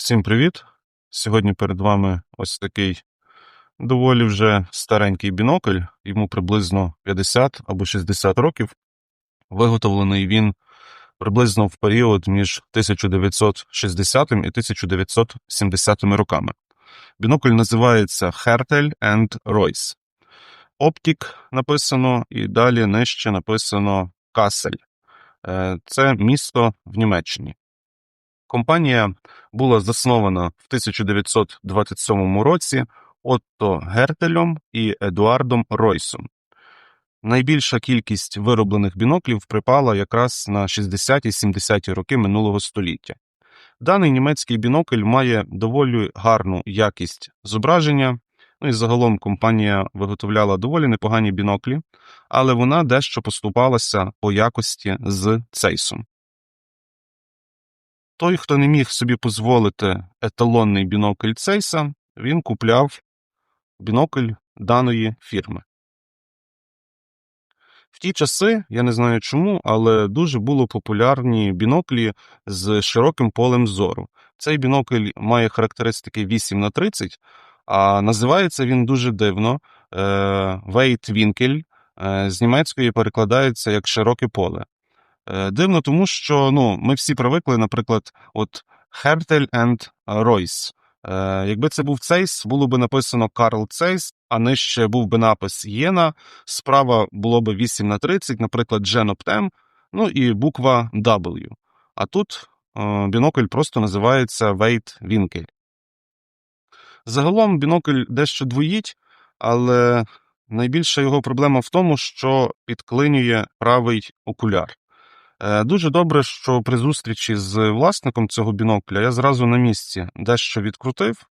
Всім привіт! Сьогодні перед вами ось такий доволі вже старенький бінокль, йому приблизно 50 або 60 років. Виготовлений він приблизно в період між 1960 і 1970 роками. Бінокль називається Hertel and Royce. Оптік написано, і далі нижче написано Касель. Це місто в Німеччині. Компанія була заснована в 1927 році Отто Гертелем і Едуардом Ройсом. Найбільша кількість вироблених біноклів припала якраз на 60-70-ті роки минулого століття. Даний німецький бінокль має доволі гарну якість зображення. Ну і загалом компанія виготовляла доволі непогані біноклі, але вона дещо поступалася по якості з цейсом. Той, хто не міг собі дозволити еталонний бінокль Цейса, він купляв бінокль даної фірми. В ті часи, я не знаю чому, але дуже було популярні біноклі з широким полем зору. Цей бінокль має характеристики 8 на 30, а називається він дуже дивно Вейтвінкель, з німецької перекладається як широке поле. Е, Дивно, тому що ну, ми всі привикли, наприклад, от Hertel and Royce. Е, Якби це був Цейс, було б написано Карл Цейс, а нижче був би напис Єна, справа було б 8 на 30, наприклад, Genoptem, ну і буква W. А тут е, бінокль просто називається Вейт Вінкель. Загалом бінокль дещо двоїть, але найбільша його проблема в тому, що підклинює правий окуляр. Е, Дуже добре, що при зустрічі з власником цього бінокля я зразу на місці дещо відкрутив.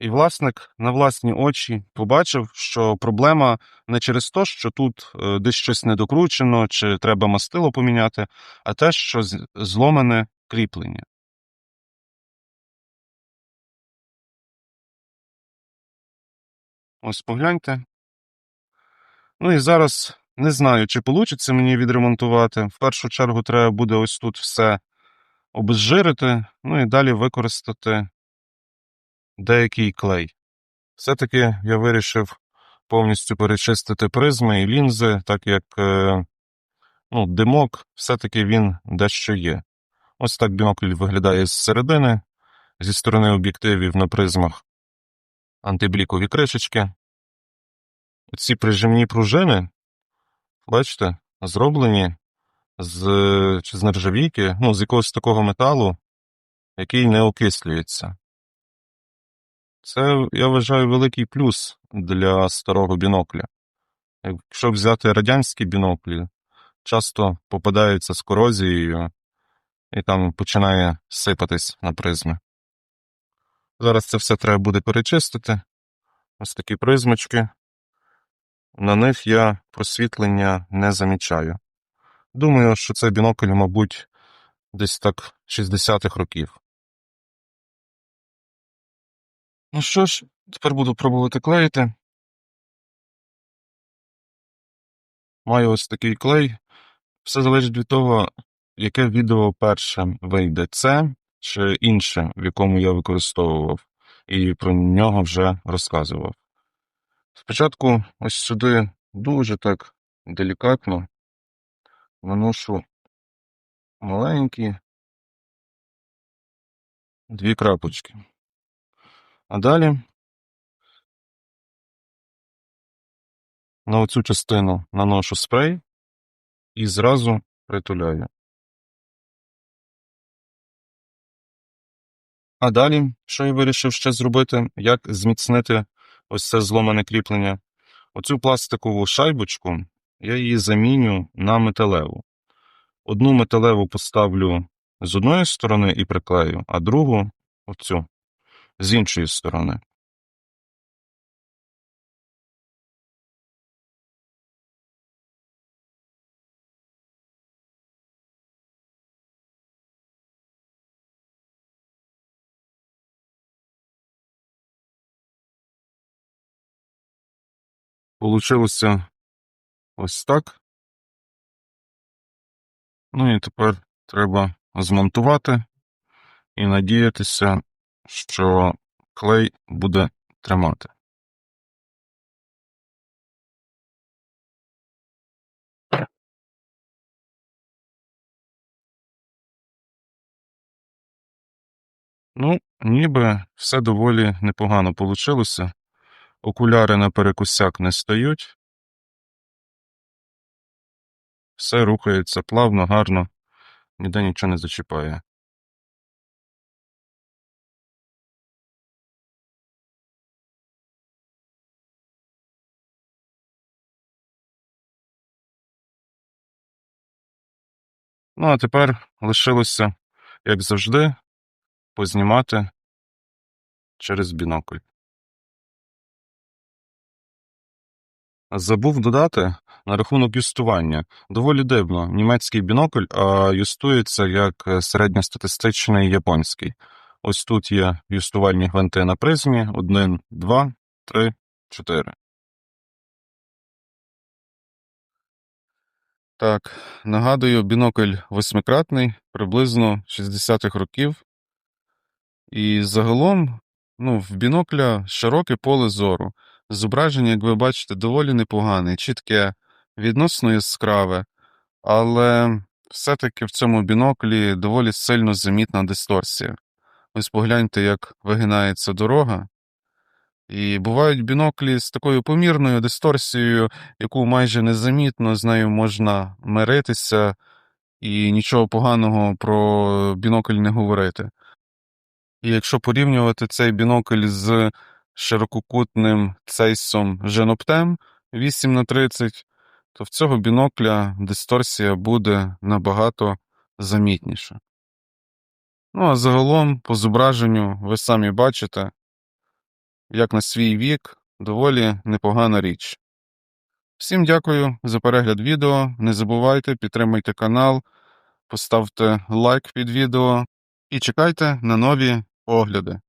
І власник на власні очі побачив, що проблема не через те, що тут е, десь щось недокручено, чи треба мастило поміняти, а те, що зломане кріплення. Ось погляньте. Ну і зараз не знаю, чи вийде мені відремонтувати. В першу чергу треба буде ось тут все обезжирити, ну і далі використати деякий клей. Все-таки я вирішив повністю перечистити призми і лінзи, так як е, ну, димок все-таки він дещо є. Ось так бінокль виглядає зсередини, зі сторони об'єктивів на призмах антиблікові кришечки. Ці прижимні пружини, бачите, зроблені з, чи з нержавійки, ну, з якогось такого металу, який не окислюється. Це, я вважаю, великий плюс для старого бінокля. Якщо взяти радянські біноклі, часто попадаються з корозією і там починає сипатись на призми. Зараз це все треба буде перечистити. Ось такі призмочки. На них я просвітлення не замічаю. Думаю, що це бінокль, мабуть, десь так 60-х років. Ну що ж, тепер буду пробувати клеїти. Маю ось такий клей. Все залежить від того, яке відео перше вийде. Це чи інше, в якому я використовував, і про нього вже розказував. Спочатку ось сюди дуже так делікатно наношу маленькі дві крапочки. А далі на оцю частину наношу спрей і зразу притуляю. А далі, що я вирішив ще зробити, як зміцнити ось це зломане кріплення. Оцю пластикову шайбочку я її заміню на металеву. Одну металеву поставлю з одної сторони і приклею, а другу оцю з іншої сторони. Получилося ось так. Ну і тепер треба змонтувати і надіятися, що клей буде тримати. Ну, ніби все доволі непогано получилося. Окуляри на перекусяк не стають. Все рухається плавно, гарно, ніде нічого не зачіпає. Ну, а тепер лишилося, як завжди, познімати через бінокль. Забув додати на рахунок юстування. Доволі дивно. Німецький бінокль а юстується як середньостатистичний японський. Ось тут є юстувальні гвинти на призмі: 1, 2, 3, 4. Так, нагадую, бінокль восьмикратний, приблизно 60-х років. І загалом, ну, в бінокля широке поле зору. Зображення, як ви бачите, доволі непогане, чітке, відносно яскраве, але все-таки в цьому біноклі доволі сильно замітна дисторсія. Ось погляньте, як вигинається дорога. І бувають біноклі з такою помірною дисторсією, яку майже незамітно з нею можна миритися, і нічого поганого про бінокль не говорити. І якщо порівнювати цей бінокль з ширококутним цейсом Женоптем 8 на 30, то в цього бінокля дисторсія буде набагато замітніша. Ну, а загалом, по зображенню, ви самі бачите, як на свій вік, доволі непогана річ. Всім дякую за перегляд відео. Не забувайте, підтримуйте канал, поставте лайк під відео і чекайте на нові огляди.